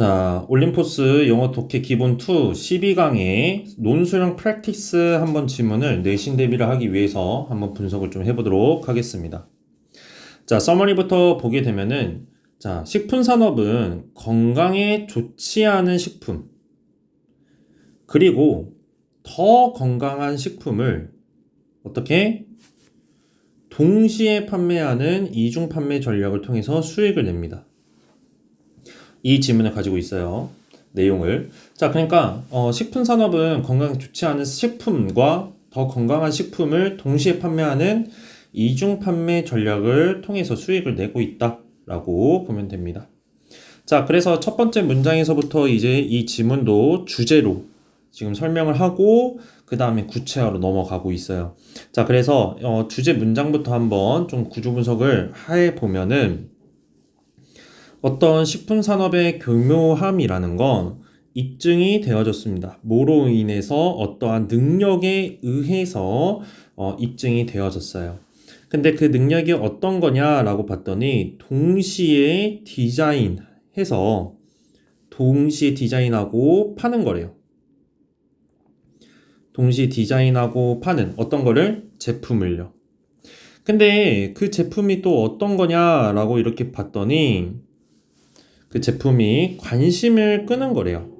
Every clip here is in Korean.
자, 올림포스 영어 독해 기본 2 12강의 논술형 프랙티스 한번 지문을 내신 대비를 하기 위해서 한번 분석을 좀 해보도록 하겠습니다. 자, 서머리부터 보게 되면은 자, 식품 산업은 건강에 좋지 않은 식품 그리고 더 건강한 식품을 어떻게 동시에 판매하는 이중 판매 전략을 통해서 수익을 냅니다. 이 지문을 가지고 있어요. 내용을. 자, 그러니까 어, 식품 산업은 건강에 좋지 않은 식품과 더 건강한 식품을 동시에 판매하는 이중 판매 전략을 통해서 수익을 내고 있다라고 보면 됩니다. 자, 그래서 첫 번째 문장에서부터 이제 이 지문도 주제로 지금 설명을 하고 그 다음에 구체화로 넘어가고 있어요. 자, 그래서 어, 주제 문장부터 한번 좀 구조 분석을 해 보면은 어떤 식품 산업의 교묘함이라는 건 입증이 되어졌습니다. 뭐로 인해서 어떠한 능력에 의해서 어, 입증이 되어졌어요. 근데 그 능력이 어떤 거냐라고 봤더니 동시에 디자인해서 동시에 디자인하고 파는 거래요. 동시에 디자인하고 파는 어떤 거를 제품을요. 근데 그 제품이 또 어떤 거냐라고 이렇게 봤더니 그 제품이 관심을 끄는 거래요.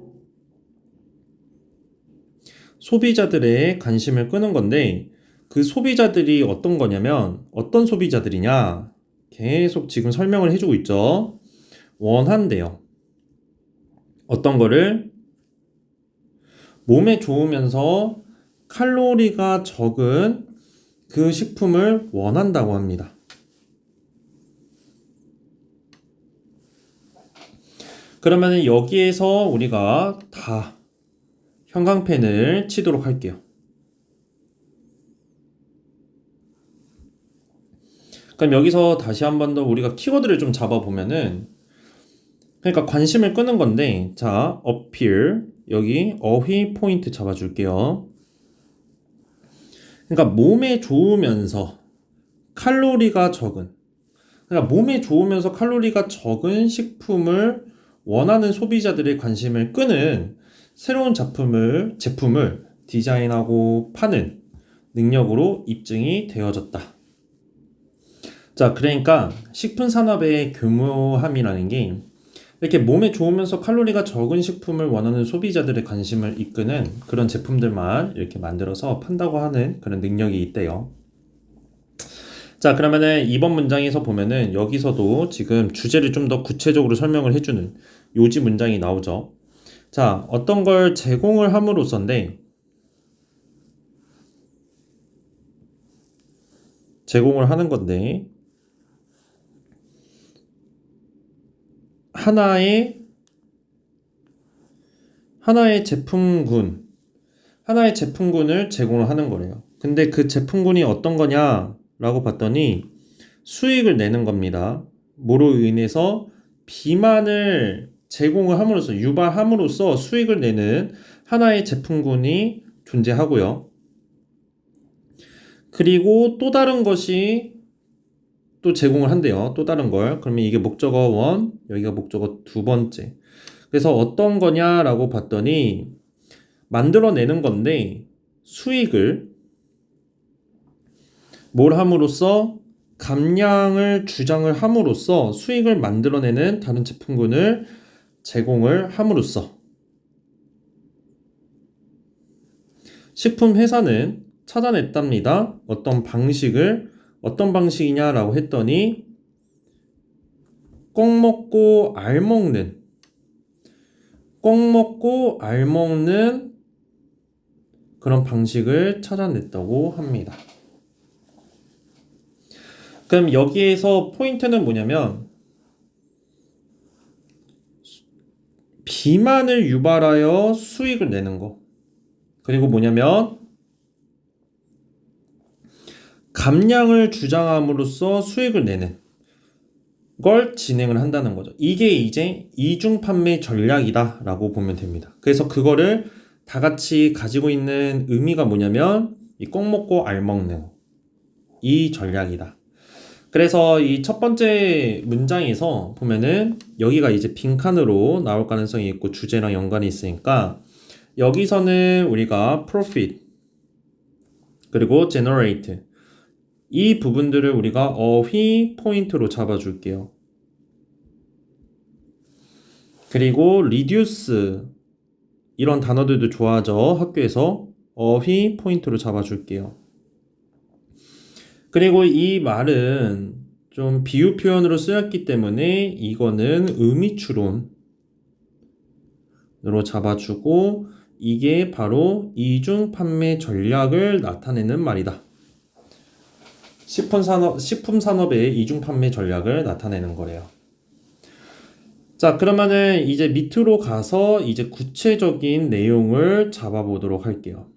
소비자들의 관심을 끄는 건데 그 소비자들이 어떤 거냐면 어떤 소비자들이냐 계속 지금 설명을 해주고 있죠. 원한대요. 어떤 거를 몸에 좋으면서 칼로리가 적은 그 식품을 원한다고 합니다. 그러면 여기에서 우리가 다 형광펜을 치도록 할게요. 그럼 여기서 다시 한 번 더 우리가 키워드를 좀 잡아보면은 그러니까 관심을 끄는 건데 자 appear 여기 어휘 포인트 잡아줄게요. 그러니까 몸에 좋으면서 칼로리가 적은 그러니까 몸에 좋으면서 칼로리가 적은 식품을 원하는 소비자들의 관심을 끄는 새로운 작품을, 제품을 디자인하고 파는 능력으로 입증이 되어졌다. 자, 그러니까 식품 산업의 교묘함이라는 게 이렇게 몸에 좋으면서 칼로리가 적은 식품을 원하는 소비자들의 관심을 이끄는 그런 제품들만 이렇게 만들어서 판다고 하는 그런 능력이 있대요. 자, 그러면은 이번 문장에서 보면은 여기서도 지금 주제를 좀 더 구체적으로 설명을 해주는 요지 문장이 나오죠. 자, 어떤 걸 제공을 함으로써인데, 제공을 하는 건데, 하나의, 하나의 제품군, 하나의 제품군을 제공을 하는 거래요. 근데 그 제품군이 어떤 거냐? 라고 봤더니 수익을 내는 겁니다. 뭐로 인해서 비만을 제공을 함으로써 유발함으로써 수익을 내는 하나의 제품군이 존재하고요. 그리고 또 다른 것이 또 제공을 한대요. 또 다른 걸. 그러면 이게 목적어 원, 여기가 목적어 두 번째. 그래서 어떤 거냐라고 봤더니 만들어내는 건데 수익을 뭘 함으로써 감량을 주장을 함으로써 수익을 만들어내는 다른 제품군을 제공을 함으로써 식품 회사는 찾아냈답니다. 어떤 방식을 어떤 방식이냐라고 했더니 꼭 먹고 알 먹는 꼭 먹고 알 먹는 그런 방식을 찾아냈다고 합니다. 그럼 여기에서 포인트는 뭐냐면 비만을 유발하여 수익을 내는 거. 그리고 뭐냐면 감량을 주장함으로써 수익을 내는 걸 진행을 한다는 거죠. 이게 이제 이중 판매 전략이다라고 보면 됩니다. 그래서 그거를 다 같이 가지고 있는 의미가 뭐냐면 이 꼭 먹고 알 먹는 이 전략이다. 그래서 이 첫 번째 문장에서 보면은 여기가 이제 빈칸으로 나올 가능성이 있고 주제랑 연관이 있으니까 여기서는 우리가 profit 그리고 generate 이 부분들을 우리가 어휘 포인트로 잡아줄게요. 그리고 reduce 이런 단어들도 좋아하죠. 학교에서 어휘 포인트로 잡아줄게요. 그리고 이 말은 좀 비유 표현으로 쓰였기 때문에 이거는 의미 추론으로 잡아주고 이게 바로 이중 판매 전략을 나타내는 말이다. 식품 산업 식품 산업의 이중 판매 전략을 나타내는 거래요. 자, 그러면은 이제 밑으로 가서 이제 구체적인 내용을 잡아보도록 할게요.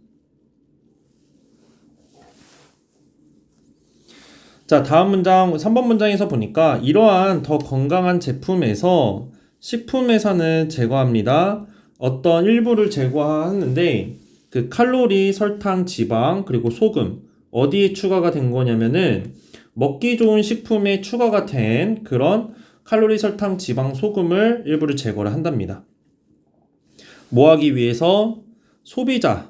자, 다음 문장, 3번 문장에서 보니까 이러한 더 건강한 제품에서 식품회사는 제거합니다. 어떤 일부를 제거하는데 그 칼로리, 설탕, 지방, 그리고 소금 어디에 추가가 된 거냐면은 먹기 좋은 식품에 추가가 된 그런 칼로리, 설탕, 지방, 소금을 일부를 제거를 한답니다. 뭐 하기 위해서 소비자의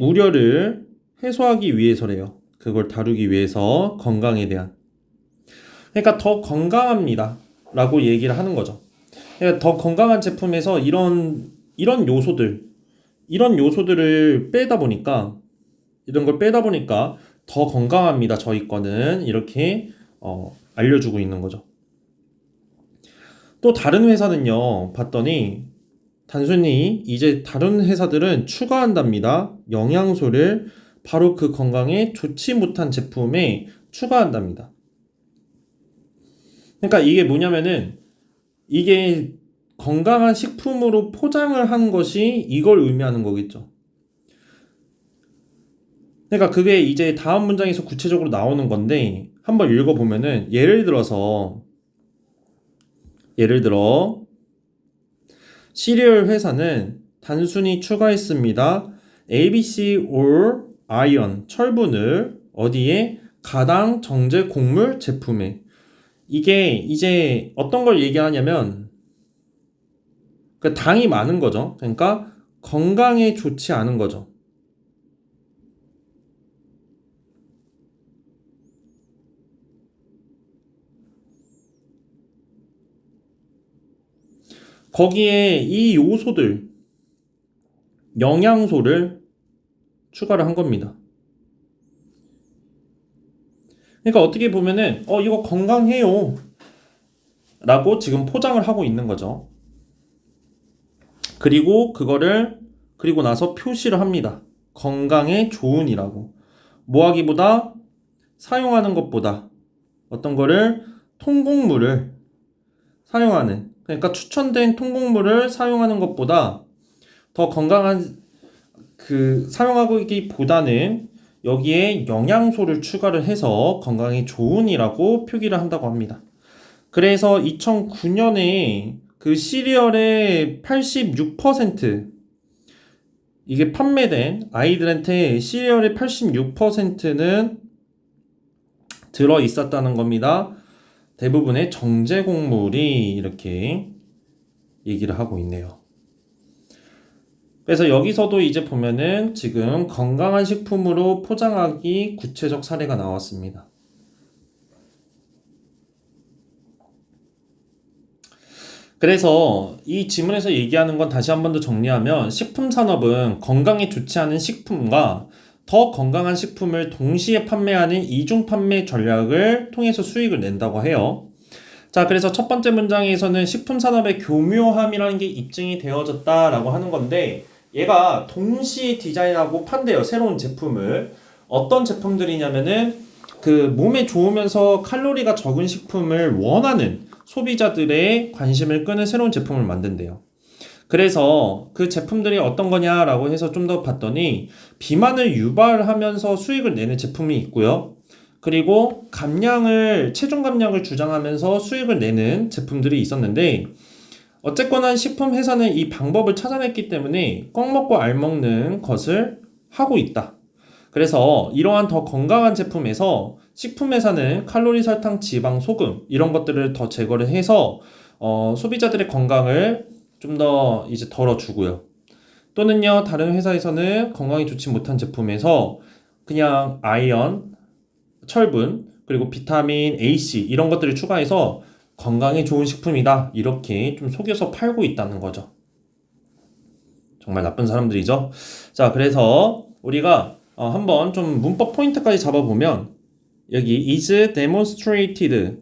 우려를 해소하기 위해서래요. 그걸 다루기 위해서 건강에 대한. 그러니까 더 건강합니다. 라고 얘기를 하는 거죠. 그러니까 더 건강한 제품에서 이런, 이런 요소들, 이런 요소들을 빼다 보니까, 이런 걸 빼다 보니까 더 건강합니다. 저희 거는. 이렇게, 어, 알려주고 있는 거죠. 또 다른 회사는요, 봤더니, 단순히 이제 다른 회사들은 추가한답니다. 영양소를 바로 그 건강에 좋지 못한 제품에 추가한답니다. 그러니까 이게 뭐냐면은 이게 건강한 식품으로 포장을 한 것이 이걸 의미하는 거겠죠. 그러니까 그게 이제 다음 문장에서 구체적으로 나오는 건데 한번 읽어보면은 예를 들어서 예를 들어 시리얼 회사는 단순히 추가했습니다. ABC or 아이언, 철분을 어디에 가당 정제 곡물 제품에 이게 이제 어떤 걸 얘기하냐면 그 당이 많은 거죠. 그러니까 건강에 좋지 않은 거죠. 거기에 이 요소들 영양소를 추가를 한 겁니다. 그러니까 어떻게 보면은 어 이거 건강해요 라고 지금 포장을 하고 있는 거죠. 그리고 그거를 그리고 나서 표시를 합니다. 건강에 좋은이라고. 뭐 하기보다 사용하는 것보다 어떤 거를 통곡물을 사용하는 그러니까 추천된 통곡물을 사용하는 것보다 더 건강한 그 사용하기보다는 여기에 영양소를 추가를 해서 건강에 좋은이라고 표기를 한다고 합니다. 그래서 2009년에 그 시리얼의 86% 이게 판매된 아이들한테 시리얼의 86%는 들어 있었다는 겁니다. 대부분의 정제 곡물이 이렇게 얘기를 하고 있네요. 그래서 여기서도 이제 보면은 지금 건강한 식품으로 포장하기 구체적 사례가 나왔습니다. 그래서 이 지문에서 얘기하는 건 다시 한 번 더 정리하면 식품 산업은 건강에 좋지 않은 식품과 더 건강한 식품을 동시에 판매하는 이중 판매 전략을 통해서 수익을 낸다고 해요. 자, 그래서 첫 번째 문장에서는 식품 산업의 교묘함이라는 게 입증이 되어졌다라고 하는 건데 얘가 동시에 디자인하고 판대요. 새로운 제품을. 어떤 제품들이냐면은 그 몸에 좋으면서 칼로리가 적은 식품을 원하는 소비자들의 관심을 끄는 새로운 제품을 만든대요. 그래서 그 제품들이 어떤 거냐라고 해서 좀 더 봤더니 비만을 유발하면서 수익을 내는 제품이 있고요. 그리고 감량을 체중 감량을 주장하면서 수익을 내는 제품들이 있었는데 어쨌거나 식품 회사는 이 방법을 찾아냈기 때문에 껌 먹고 알 먹는 것을 하고 있다. 그래서 이러한 더 건강한 제품에서 식품 회사는 칼로리, 설탕, 지방, 소금 이런 것들을 더 제거를 해서 어, 소비자들의 건강을 좀 더 이제 덜어주고요. 또는요, 다른 회사에서는 건강에 좋지 못한 제품에서 그냥 아이언, 철분, 그리고 비타민 A, C 이런 것들을 추가해서 건강에 좋은 식품이다. 이렇게 좀 속여서 팔고 있다는 거죠. 정말 나쁜 사람들이죠. 자, 그래서 우리가 어, 한번 좀 문법 포인트까지 잡아보면 여기 is demonstrated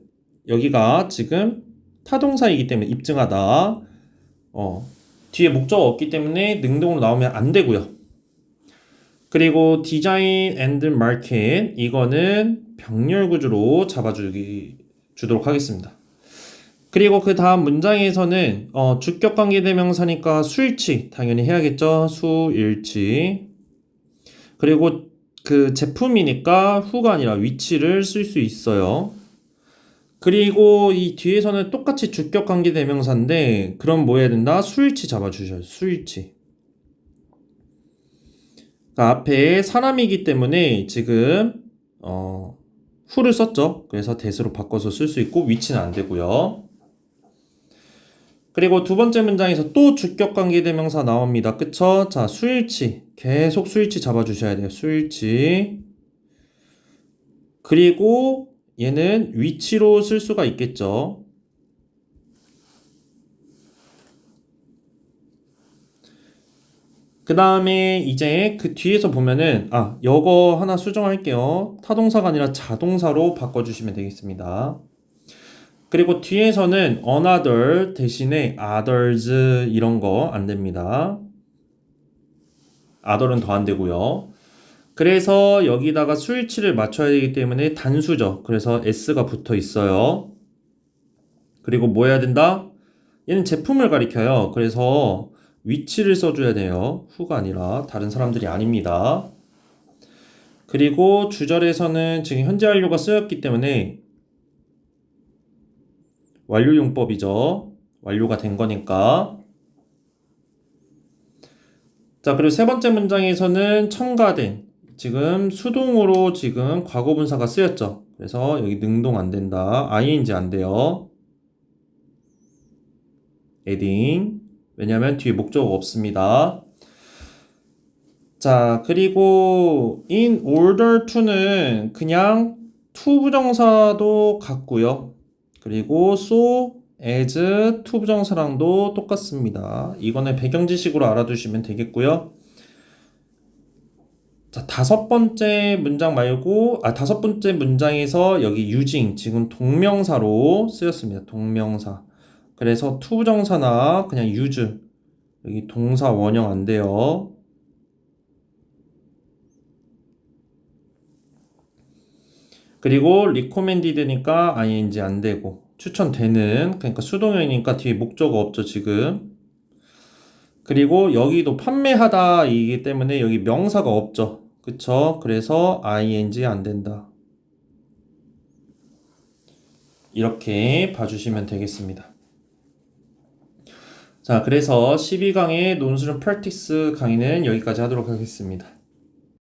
여기가 지금 타동사이기 때문에 입증하다. 어, 뒤에 목적어 없기 때문에 능동으로 나오면 안 되고요. 그리고 design and market 이거는 병렬 구조로 잡아주기 주도록 하겠습니다. 그리고 그 다음 문장에서는 어, 주격 관계 대명사니까 수일치 당연히 해야겠죠. 수일치. 그리고 그 제품이니까 후가 아니라 위치를 쓸 수 있어요. 그리고 이 뒤에서는 똑같이 주격 관계 대명사인데 그럼 뭐 해야 된다? 수일치 잡아 주셔요. 수일치. 그러니까 앞에 사람이기 때문에 지금 어, 후를 썼죠. 그래서 대수로 바꿔서 쓸 수 있고 위치는 안 되고요. 그리고 두 번째 문장에서 또 주격 관계 대명사 나옵니다. 그쵸? 자, 수일치. 계속 수일치 잡아주셔야 돼요. 수일치. 그리고 얘는 위치로 쓸 수가 있겠죠. 그 다음에 이제 그 뒤에서 보면은, 아, 여거 하나 수정할게요. 타동사가 아니라 자동사로 바꿔주시면 되겠습니다. 그리고 뒤에서는 another 대신에 others 이런 거 안 됩니다. other은 더 안 되고요. 그래서 여기다가 수일치를 맞춰야 되기 때문에 단수죠. 그래서 s가 붙어 있어요. 그리고 뭐 해야 된다? 얘는 제품을 가리켜요. 그래서 위치를 써줘야 돼요. 후가 아니라 다른 사람들이 아닙니다. 그리고 주절에서는 지금 현재 완료가 쓰였기 때문에 완료용법이죠. 완료가 된 거니까. 자, 그리고 세 번째 문장에서는 첨가된 지금 수동으로 지금 과거 분사가 쓰였죠. 그래서 여기 능동 안 된다. ing 안 돼요. adding. 왜냐면 뒤에 목적어가 없습니다. 자, 그리고 in order to는 그냥 to 부정사도 같고요. 그리고 so, as, to 부정사랑도 똑같습니다. 이거는 배경 지식으로 알아두시면 되겠고요. 자, 다섯 번째 문장 말고, 아, 다섯 번째 문장에서 여기 using, 지금 동명사로 쓰였습니다. 동명사. 그래서 to 부정사나 그냥 use, 여기 동사 원형 안 돼요. 그리고 recommended니까 ing 안 되고 추천되는 그러니까 수동형이니까 뒤에 목적어 없죠 지금. 그리고 여기도 판매하다이기 때문에 여기 명사가 없죠. 그쵸? 그래서 ing 안 된다. 이렇게 봐주시면 되겠습니다. 자 그래서 12강의 논술은 프랙티스 강의는 여기까지 하도록 하겠습니다